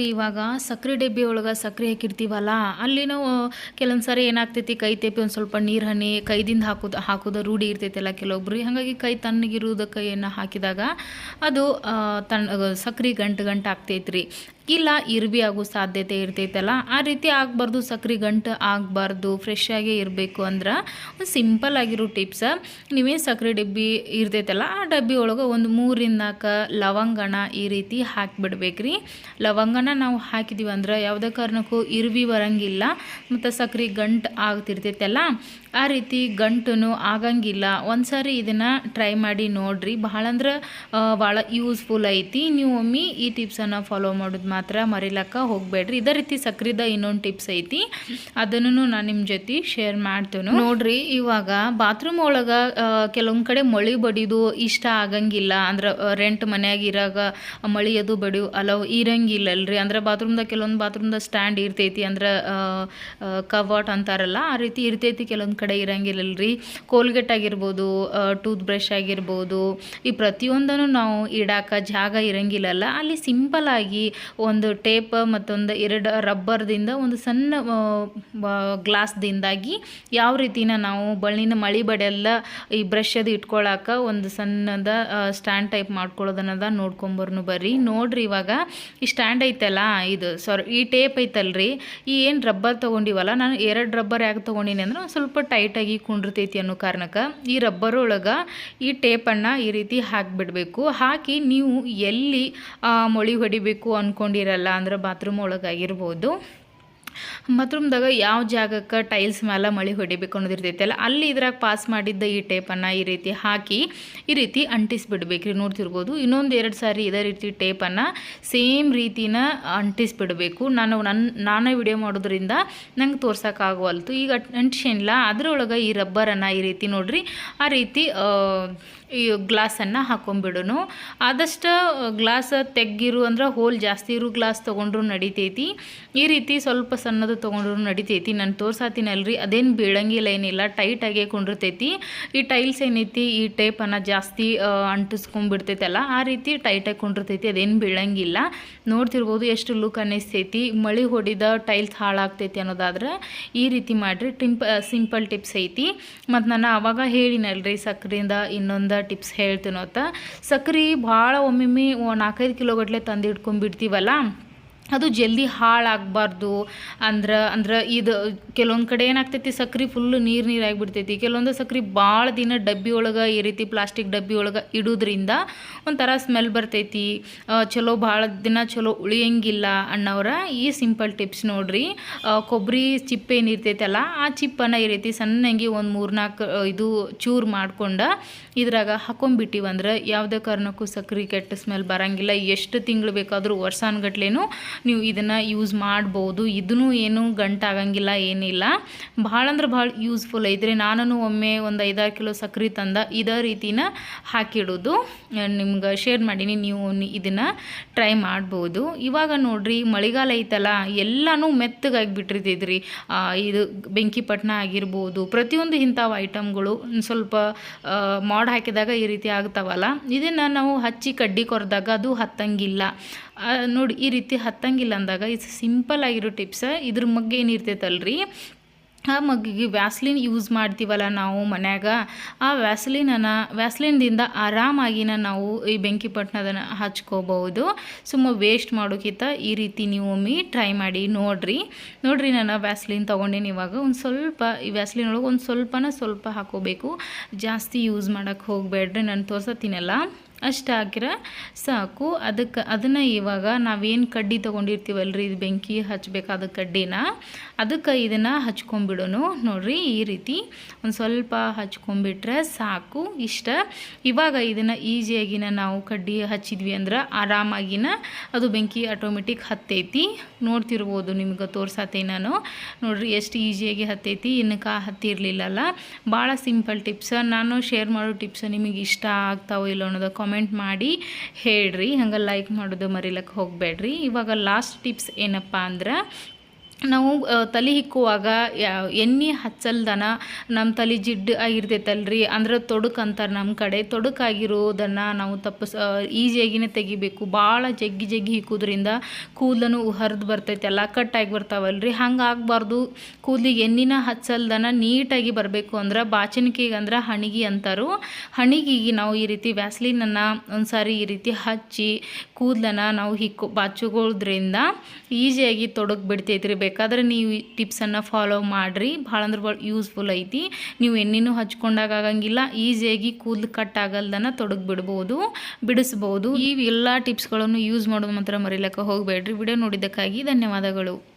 ಇವಾಗ ಸಕ್ರೆ ಡಬ್ಬಿ ಒಳಗೆ ಸಕ್ರೆ ಹಾಕಿರ್ತೀವಲ್ಲ, ಅಲ್ಲಿ ನಾವು ಕೆಲವೊಂದು ಸಾರಿ ಏನಾಗ್ತೈತಿ, ಕೈ ತೆಪ್ಪಿ ಒಂದು ಸ್ವಲ್ಪ ನೀರು ಹನಿ, ಕೈದಿಂದ ಹಾಕೋದು ಹಾಕೋದು ರೂಢಿ ಇರ್ತೈತಲ್ಲ ಕೆಲವೊಬ್ರು. ಹಾಗಾಗಿ ಕೈ ತಣ್ಣಗಿರುವುದು ಕೈಯನ್ನು ಹಾಕಿದಾಗ ಅದು ತಣ್ಣ ಸಕ್ರೆ ಗಂಟು ಗಂಟು ಆಗ್ತೈತ್ರಿ. ಇಲ್ಲ, ಇರ್ಬಿ ಆಗೋ ಸಾಧ್ಯತೆ ಇರ್ತೈತಲ್ಲ, ಆ ರೀತಿ ಆಗಬಾರ್ದು, ಸಕ್ರೆ ಗಂಟು ಆಗಬಾರ್ದು ಫ್ರೆಶ್ ಆಗೇ ಇರಬೇಕು ಅಂದ್ರೆ ಒಂದು ಸಿಂಪಲ್ ಆಗಿರೋ ಟಿಪ್ಸ ನೀವೇನು ಸಕ್ರೆ ಡಬ್ಬಿ ಇರ್ತೈತಲ್ಲ, ಆ ಡಬ್ಬಿ ಒಳಗೆ ಒಂದು ಮೂರಿಂದ ನಾಲ್ಕು ಲವಂಗನ ಈ ರೀತಿ ಹಾಕಿಬಿಡ್ಬೇಕ್ರಿ. ಲವಂಗನ ನಾವು ಹಾಕಿದೀವಿ ಅಂದ್ರೆ ಯಾವುದೇ ಕಾರಣಕ್ಕೂ ಇರ್ಬಿ ಬರಂಗಿಲ್ಲ, ಮತ್ತು ಸಕ್ರೆ ಗಂಟು ಆಗ್ತಿರ್ತೈತಲ್ಲ ಆ ರೀತಿ ಗಂಟು ಆಗಂಗಿಲ್ಲ. ಒಂದ್ಸರಿ ಇದನ್ನು ಟ್ರೈ ಮಾಡಿ ನೋಡ್ರಿ. ಭಾಳ ಅಂದ್ರೆ ಭಾಳ ಯೂಸ್ಫುಲ್ ಐತಿ. ನೀವು ಒಮ್ಮೆ ಈ ಟಿಪ್ಸನ್ನು ಫಾಲೋ ಮಾಡೋದು ಮಾತ್ರ ಮರಿಲಕ್ಕ ಹೋಗಬೇಡ್ರಿ. ಇದೇ ರೀತಿ ಸಕ್ರಿದ ಇನ್ನೊಂದು ಟಿಪ್ಸ್ ಐತಿ. ಅದನ್ನು ನಾನು ನಿಮ್ಮ ಜೊತೆ ಶೇರ್ ಮಾಡ್ತೇನೆ. ನೋಡ್ರಿ, ಇವಾಗ ಬಾತ್ರೂಮ್ ಒಳಗೆ ಕೆಲವೊಂದು ಕಡೆ ಮಳಿ ಬಡಿದು ಇಷ್ಟ ಆಗಂಗಿಲ್ಲ. ಅಂದ್ರೆ ರೆಂಟ್ ಮನೆಯಾಗ ಇರಾಗ ಮಳಿ ಅದು ಬಡಿಯು ಅಲವ್ ಇರಂಗಿಲ್ಲಲ್ರಿ. ಅಂದ್ರೆ ಬಾತ್ರೂಮ್ದಾಗ ಕೆಲವೊಂದು ಬಾತ್ರೂಮ್ದಾಗ ಸ್ಟ್ಯಾಂಡ್ ಇರ್ತೈತಿ. ಅಂದ್ರೆ ಕವಾಟ್ ಅಂತಾರಲ್ಲ, ಆ ರೀತಿ ಇರ್ತೈತಿ ಕೆಲವೊಂದು ಕಡೆ ಇರಂಗಿಲ್ಲಲ್ರಿ. ಕೋಲ್ಗೇಟ್ ಆಗಿರ್ಬೋದು ಟೂತ್ ಬ್ರಷ್ ಆಗಿರ್ಬೋದು, ಈ ಪ್ರತಿಯೊಂದನ್ನು ನಾವು ಇಡಾಕ ಜಾಗ ಇರಂಗಿಲ್ಲಲ್ಲ. ಅಲ್ಲಿ ಸಿಂಪಲ್ ಆಗಿ ಒಂದು ಟೇಪ್ ಮತ್ತೊಂದು ಎರಡು ರಬ್ಬರ್ದಿಂದ ಒಂದು ಸಣ್ಣ ಗ್ಲಾಸ್ದಿಂದಾಗಿ ಯಾವ ರೀತಿನ ನಾವು ಬಳ್ಳಿನ ಮಳಿ ಬಡೆಲ್ಲ ಈ ಬ್ರಷ್ ಅದು ಇಟ್ಕೊಳಕ ಒಂದು ಸಣ್ಣದ ಸ್ಟ್ಯಾಂಡ್ ಟೈಪ್ ಮಾಡ್ಕೊಳ್ಳೋದನ್ನದ ನೋಡ್ಕೊಂಬರ್ನು ಬರ್ರಿ. ನೋಡ್ರಿ ಇವಾಗ ಈ ಸ್ಟ್ಯಾಂಡ್ ಐತಲ್ಲ ಇದು ಸಾರಿ ಈ ಟೇಪ್ ಐತಲ್ರಿ. ಈ ಏನು ರಬ್ಬರ್ ತೊಗೊಂಡಿವಲ್ಲ, ನಾನು ಎರಡು ರಬ್ಬರ್ ಯಾಕೆ ತೊಗೊಂಡಿನಿ ಅಂದ್ರೆ ಸ್ವಲ್ಪ ಟೈಟಾಗಿ ಕುಂಡಿರ್ತೈತಿ ಅನ್ನೋ ಕಾರಣಕ್ಕೆ ಈ ರಬ್ಬರ್ ಒಳಗೆ ಈ ಟೇಪನ್ನು ಈ ರೀತಿ ಹಾಕಿಬಿಡಬೇಕು. ಹಾಕಿ ನೀವು ಎಲ್ಲಿ ಮೊಳಿ ಹೊಡಿಬೇಕು ಅಂದ್ಕೊಂಡಿರಲ್ಲ ಅಂದ್ರೆ ಬಾತ್ರೂಮ್ ಒಳಗಾಗಿರ್ಬೋದು ಬಾತ್ರೂಮ್ದಾಗ ಯಾವ ಜಾಗಕ್ಕೆ ಟೈಲ್ಸ್ ಮೇಲೆ ಮಳೆ ಹೊಡಿಬೇಕು ಅನ್ನೋದು ಇರ್ತೈತಲ್ಲ ಅಲ್ಲಿ ಇದ್ರಾಗ ಪಾಸ್ ಮಾಡಿದ್ದ ಈ ಟೇಪನ್ನು ಈ ರೀತಿ ಹಾಕಿ ಈ ರೀತಿ ಅಂಟಿಸ್ಬಿಡ್ಬೇಕ್ರಿ, ನೋಡ್ತಿರ್ಬೋದು. ಇನ್ನೊಂದು ಎರಡು ಸಾರಿ ಇದೇ ರೀತಿ ಟೇಪನ್ನು ಸೇಮ್ ರೀತಿನ ಅಂಟಿಸ್ಬಿಡಬೇಕು. ನಾನು ನನ್ನ ನಾನೇ ವಿಡಿಯೋ ಮಾಡೋದ್ರಿಂದ ನಂಗೆ ತೋರ್ಸೋಕ್ಕಾಗವಲ್ತು ಈಗ ಅಂಟಿಸಿಲ್ಲ ಅದರೊಳಗೆ ಈ ರಬ್ಬರನ್ನು ಈ ರೀತಿ ನೋಡ್ರಿ, ಆ ರೀತಿ ಈ ಗ್ಲಾಸನ್ನು ಹಾಕೊಂಡ್ಬಿಡೋನು. ಆದಷ್ಟು ಗ್ಲಾಸ್ ತೆಗ್ಗಿರು ಅಂದ್ರೆ ಹೋಲ್ ಜಾಸ್ತಿ ಇರೋ ಗ್ಲಾಸ್ ತೊಗೊಂಡ್ರು ನಡಿತೈತಿ. ಈ ರೀತಿ ಸ್ವಲ್ಪ ಸಣ್ಣದು ತೊಗೊಂಡ್ರು ನಡಿತೈತಿ. ನಾನು ತೋರ್ಸಾತೀನಲ್ರಿ, ಅದೇನು ಬೀಳಂಗಿಲ್ಲ, ಏನಿಲ್ಲ ಟೈಟಾಗೇ ಕೊಂಡಿರ್ತೈತಿ. ಈ ಟೈಲ್ಸ್ ಏನೈತಿ, ಈ ಟೈಪನ್ನು ಜಾಸ್ತಿ ಅಂಟಿಸ್ಕೊಂಡ್ಬಿಡ್ತೈತಲ್ಲ, ಆ ರೀತಿ ಟೈಟಾಗಿ ಕೊಂಡಿರ್ತೈತಿ, ಅದೇನು ಬೀಳಂಗಿಲ್ಲ. ನೋಡ್ತಿರ್ಬೋದು ಎಷ್ಟು ಲುಕ್ ಅನ್ನಿಸ್ತೈತಿ. ಮಳೆ ಹೊಡಿದ ಟೈಲ್ಸ್ ಹಾಳಾಗ್ತೈತಿ ಅನ್ನೋದಾದ್ರೆ ಈ ರೀತಿ ಮಾಡಿರಿ. ಟಿಂಪ ಸಿಂಪಲ್ ಟಿಪ್ಸ್ ಐತಿ. ಮತ್ತು ನಾನು ಆವಾಗ ಹೇಳಿನಲ್ರಿ ಸಕ್ಕರೆಯಿಂದ ಇನ್ನೊಂದು ಟಿಪ್ಸ್ ಹೇಳ್ತೀನೋತ ಸಕ್ರೆ ಭಾಳ ಒಮ್ಮೊಮ್ಮೆ ನಾಲ್ಕೈದು ಕಿಲೋಗಟ್ಟಲೆ ತಂದು ಇಟ್ಕೊಂಡ್ಬಿಡ್ತೀವಲ್ಲ ಅದು ಜಲ್ದಿ ಹಾಳಾಗಬಾರ್ದು. ಅಂದ್ರೆ ಅಂದ್ರೆ ಇದು ಕೆಲವೊಂದು ಕಡೆ ಏನಾಗ್ತೈತಿ, ಸಕ್ರೆ ಫುಲ್ಲು ನೀರು ನೀರು ಆಗಿಬಿಡ್ತೈತಿ. ಕೆಲವೊಂದು ಸಕ್ರೆ ಭಾಳ ದಿನ ಡಬ್ಬಿ ಒಳಗೆ, ಈ ರೀತಿ ಪ್ಲಾಸ್ಟಿಕ್ ಡಬ್ಬಿ ಒಳಗೆ ಇಡೋದ್ರಿಂದ ಒಂಥರ ಸ್ಮೆಲ್ ಬರ್ತೈತಿ. ಚಲೋ ಭಾಳ ದಿನ ಚಲೋ ಉಳಿಯಂಗಿಲ್ಲ ಅಣ್ಣವ್ರ ಈ ಸಿಂಪಲ್ ಟಿಪ್ಸ್ ನೋಡ್ರಿ. ಕೊಬ್ಬರಿ ಚಿಪ್ ಏನಿರ್ತೈತಲ್ಲ ಆ ಚಿಪ್ಪನ್ನು ಈ ರೀತಿ ಸಣ್ಣಂಗೆ ಒಂದು ಮೂರ್ನಾಲ್ಕು ಇದು ಚೂರು ಮಾಡ್ಕೊಂಡು ಇದ್ರಾಗ ಹಾಕೊಂಡ್ಬಿಟ್ಟಿವಂದ್ರೆ ಯಾವುದೇ ಕಾರಣಕ್ಕೂ ಸಕ್ರೆ ಕೆಟ್ಟ ಸ್ಮೆಲ್ ಬರೋಂಗಿಲ್ಲ. ಎಷ್ಟು ತಿಂಗಳು ಬೇಕಾದರೂ ವರ್ಷಾನ್ಗಟ್ಲೆನೂ ನೀವು ಇದನ್ನು ಯೂಸ್ ಮಾಡ್ಬೋದು. ಇದನ್ನು ಏನು ಗಂಟಾಗಂಗಿಲ್ಲ, ಏನಿಲ್ಲ. ಭಾಳ ಅಂದ್ರೆ ಭಾಳ ಯೂಸ್ಫುಲ್ ಐತ್ರಿ. ನಾನು ಒಮ್ಮೆ ಒಂದು ಐದಾರು ಕಿಲೋ ಸಕ್ರೆ ತಂದ ಇದೇ ರೀತಿನ ಹಾಕಿಡೋದು. ನಿಮ್ಗೆ ಶೇರ್ ಮಾಡೀನಿ, ನೀವು ಇದನ್ನು ಟ್ರೈ ಮಾಡ್ಬೋದು. ಇವಾಗ ನೋಡ್ರಿ, ಮಳೆಗಾಲ ಐತಲ್ಲ, ಎಲ್ಲನೂ ಮೆತ್ತಗಾಗಿಬಿಟ್ಟಿರ್ತೈತ್ರಿ ಇದು ಬೆಂಕಿಪಟ್ಟಣ ಆಗಿರ್ಬೋದು, ಪ್ರತಿಯೊಂದು ಇಂಥವು ಐಟಮ್ಗಳು ಸ್ವಲ್ಪ ಮಾಡ್ ಹಾಕಿದಾಗ ಈ ರೀತಿ ಆಗ್ತಾವಲ್ಲ. ಇದನ್ನು ನಾವು ಹಚ್ಚಿ ಕಡ್ಡಿ ಕೊರೆದಾಗ ಅದು ಹತ್ತಂಗಿಲ್ಲ. ನೋಡಿ, ಈ ರೀತಿ ಹತ್ತಂಗಿಲ್ಲ ಅಂದಾಗ ಇದು ಸಿಂಪಲ್ ಆಗಿರೋ ಟಿಪ್ಸ್, ಇದ್ರ ಮಗ್ಗೆ ಏನಿರ್ತೈತಲ್ರಿ ಆ ಮಗ್ಗಿಗೆ ವ್ಯಾಸ್ಲಿನ್ ಯೂಸ್ ಮಾಡ್ತೀವಲ್ಲ ನಾವು ಮನ್ಯಾಗ, ಆ ವ್ಯಾಸ್ಲಿನನ್ನು ವ್ಯಾಸ್ಲಿನ್ದಿಂದ ಆರಾಮಾಗಿನ ನಾವು ಈ ಬೆಂಕಿ ಪಟ್ಟಣದನ್ನು ಹಚ್ಕೋಬಹುದು. ಸುಮ್ಮ ವೇಸ್ಟ್ ಮಾಡೋಕ್ಕಿಂತ ಈ ರೀತಿ ನೀವು ಒಮ್ಮೆ ಟ್ರೈ ಮಾಡಿ ನೋಡ್ರಿ. ನೋಡ್ರಿ, ನಾನು ವ್ಯಾಸ್ಲಿನ್ ತೊಗೊಂಡೇನಿ ಇವಾಗ. ಒಂದು ಸ್ವಲ್ಪ, ಈ ವ್ಯಾಸ್ಲಿನ್ ಒಳಗೆ ಒಂದು ಸ್ವಲ್ಪನ ಸ್ವಲ್ಪ ಹಾಕೋಬೇಕು. ಜಾಸ್ತಿ ಯೂಸ್ ಮಾಡೋಕ್ಕೆ ಹೋಗಬೇಡ್ರಿ, ನಾನು ತೋರ್ಸತ್ತೀನಲ್ಲ. ಅಷ್ಟು ಹಾಕಿರ ಸಾಕು. ಅದಕ್ಕೆ, ಅದನ್ನು ಇವಾಗ ನಾವೇನು ಕಡ್ಡಿ ತೊಗೊಂಡಿರ್ತೀವಲ್ರಿ? ಇದು ಬೆಂಕಿ ಹಚ್ಚಬೇಕಾದ ಕಡ್ಡಿನ. ಅದಕ್ಕೆ ಇದನ್ನು ಹಚ್ಕೊಂಬಿಡೋನು. ನೋಡ್ರಿ ಈ ರೀತಿ ಒಂದು ಸ್ವಲ್ಪ ಹಚ್ಕೊಂಬಿಟ್ರೆ ಸಾಕು ಇಷ್ಟ. ಇವಾಗ ಇದನ್ನು ಈಸಿಯಾಗಿನ ನಾವು ಕಡ್ಡಿ ಹಚ್ಚಿದ್ವಿ ಅಂದ್ರೆ ಆರಾಮಾಗಿನ ಅದು ಬೆಂಕಿ ಆಟೋಮೆಟಿಕ್ ಹತ್ತೈತಿ. ನೋಡ್ತಿರ್ಬೋದು ನಿಮ್ಗೆ ತೋರ್ಸತ್ತೆ ನಾನು. ನೋಡ್ರಿ ಎಷ್ಟು ಈಸಿಯಾಗಿ ಹತ್ತೈತಿ, ಇನ್ನಕ್ಕೆ ಹತ್ತಿರಲಿಲ್ಲಲ್ಲ. ಭಾಳ ಸಿಂಪಲ್ ಟಿಪ್ಸ್. ನಾನು ಶೇರ್ ಮಾಡೋ ಟಿಪ್ಸ್ ನಿಮಗೆ ಇಷ್ಟ ಆಗ್ತಾವೋ ಇಲ್ಲೋ ಅನ್ನೋದು ಕಾಮೆಂಟ್ ಮಾಡಿ ಹೇಳ್ರಿ. ಹಂಗೆ ಲೈಕ್ ಮಾಡೋದು ಮರಿಲಕ್ಕೆ ಹೋಗಬೇಡ್ರಿ. ಇವಾಗ ಲಾಸ್ಟ್ ಟಿಪ್ಸ್ ಏನಪ್ಪ ಅಂದ್ರೆ ನಾವು ತಲೆ ಹಿಕ್ಕುವಾಗ ಎಣ್ಣೆ ಹಚ್ಚಲ್ದನ ನಮ್ಮ ತಲೆ ಜಿಡ್ಡು ಆಗಿರ್ತೈತಲ್ರಿ. ಅಂದ್ರೆ ತೊಡಕು ಅಂತಾರೆ ನಮ್ಮ ಕಡೆ. ತೊಡಕಾಗಿರೋದನ್ನು ನಾವು ತಪ್ಪಿಸ್ ಈಸಿಯಾಗಿನೇ ತೆಗಿಬೇಕು. ಭಾಳ ಜಗ್ಗಿ ಜಗ್ಗಿ ಹಿಕ್ಕೋದ್ರಿಂದ ಕೂದಲನು ಹರಿದು ಬರ್ತೈತೆ. ಎಲ್ಲ ಕಟ್ಟಾಗಿ ಬರ್ತಾವಲ್ರಿ. ಹಂಗೆ ಆಗಬಾರ್ದು. ಕೂದಲಿಗೆ ಎಣ್ಣಿನ ಹಚ್ಚಲ್ದನ ನೀಟಾಗಿ ಬರಬೇಕು ಅಂದ್ರೆ ಬಾಚಣಿಕೆಗೆ ಅಂದ್ರೆ ಹಣಿಗೆ ಅಂತಾರು. ಹಣಿಗೆಗೆ ನಾವು ಈ ರೀತಿ ವ್ಯಾಸ್ಲಿನನ್ನು ಒಂದು ಸಾರಿ ಈ ರೀತಿ ಹಚ್ಚಿ ಕೂದಲನ್ನು ನಾವು ಹಿಕ್ಕು ಬಾಚುಗೋದ್ರಿಂದ ಈಸಿಯಾಗಿ ತೊಡಕ್ ಬಿಡ್ತೈತ್ರಿ ಬೇಕಾದ್ರೆ ನೀವು ಟಿಪ್ಸನ್ನು ಫಾಲೋ ಮಾಡಿರಿ. ಭಾಳ ಅಂದ್ರೆ ಭಾಳ ಯೂಸ್ಫುಲ್ ಐತಿ. ನೀವು ಎಣ್ಣೆನೂ ಹಚ್ಕೊಂಡಾಗ ಆಗಂಗಿಲ್ಲ. ಈಸಿಯಾಗಿ ಕೂದಲು ಕಟ್ ಆಗಲ್ದನ ತೊಡಗಿ ಬಿಡ್ಬೋದು ಬಿಡಿಸ್ಬೋದು. ಈ ಎಲ್ಲ ಟಿಪ್ಸ್ಗಳನ್ನು ಯೂಸ್ ಮಾಡೋದು ಮಾತ್ರ ಮರಿಲಕ್ಕ ಹೋಗಬೇಡ್ರಿ. ವಿಡಿಯೋ ನೋಡಿದ್ದಕ್ಕಾಗಿ ಧನ್ಯವಾದಗಳು.